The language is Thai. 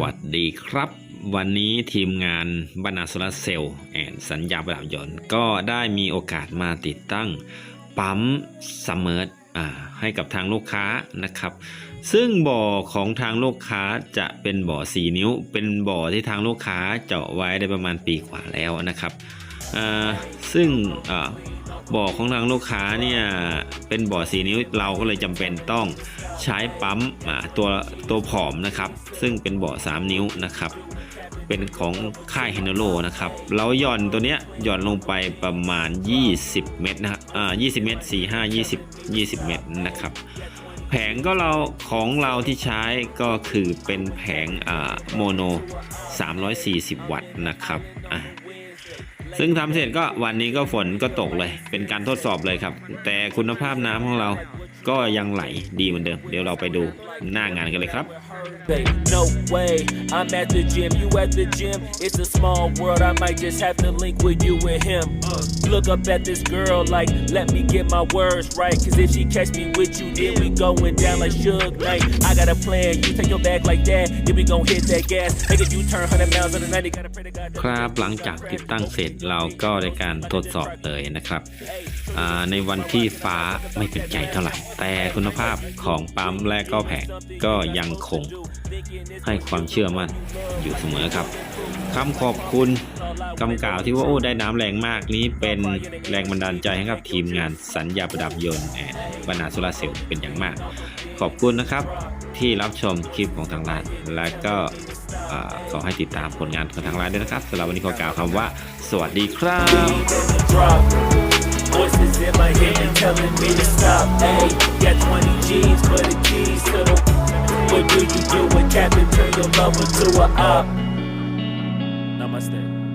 วัสดีครับ วันนี้ทีมงานบรรณาโซลาร์เซลล์แอนสัญญาประดับยนต์ ก็ได้มีโอกาสมาติดตั้งปั๊มสมอร์อ่าให้กับทางลูกค้านะครับ ซึ่งบ่อของทางลูกค้าจะเป็นบ่อ 4 นิ้ว เป็นบ่อที่ทางลูกค้าเจาะไว้ได้ประมาณปีกว่าแล้วนะครับ ซึ่งบ่อของทางลูกค้าเนี่ยเป็นบ่อ4นิ้วเราก็เลยจำเป็นต้องใช้ปั๊มตัวตัวผอมนะครับ ซึ่งเป็นบ่อ 3 นิ้วนะครับ เป็นของค่ายเฮนโ o นะครับ เราหย่อนตัวเนี้ยหย่อนลงไปประมาณ 20 เมตรนะอ่า20 เมตร 4 5 20 20 เมตรนะครับ แผงก็เราของเราที่ใช้ก็คือเป็นแผงอ่าโมโน 340 วัตต์นะครับอะ ซึ่งทำเสร็จก็วันนี้ก็ฝนก็ตกเลย เป็นการทดสอบเลยครับ แต่คุณภาพน้ำของเราก็ยังไหลดีเหมือนเดิม เดี๋ยวเราไปดูหน้างานกันเลยครับ Hey, no way. I'm at the gym, you at the gym. It's a small world, I might just have to link with you and him. Look up at this girl like, let me get my words right. Cause if she catch me with you, then we going down like Suge Knight. I got a plan, you take your back like that, then we gon' hit that gas. Make a U-turn, 100 miles on the 90, gotta pray to God. ครับหลังจากติดตั้งเสร็จเราก็ได้การทดสอบเลยนะครับ ในวันที่ฟ้าไม่เป็นใจเท่าไหร่ แต่คุณภาพของปั๊มและก็แผงก็ยังคงให้ความเชื่อมั่นอยู่เสมอครับคำขอบคุณคำกล่าวที่ว่าโอ้ได้น้ำแรงมากนี้เป็นแรงบันดาลใจให้กับทีมงานสัญญาประดับยนต์แอนบรรณาโซลาร์เซลเป็นอย่างมาก ขอบคุณนะครับที่รับชมคลิปของทางร้านและก็ ขอให้ติดตามผลงานของทางร้านด้วยนะครับสำหรับวันนี้ขอกล่าวคำว่า สวัสดีครับ Voices in my head telling me to stop. Hey, got 20 G's for the keys to the. What do you do when Captain turn your lover to a op? Namaste.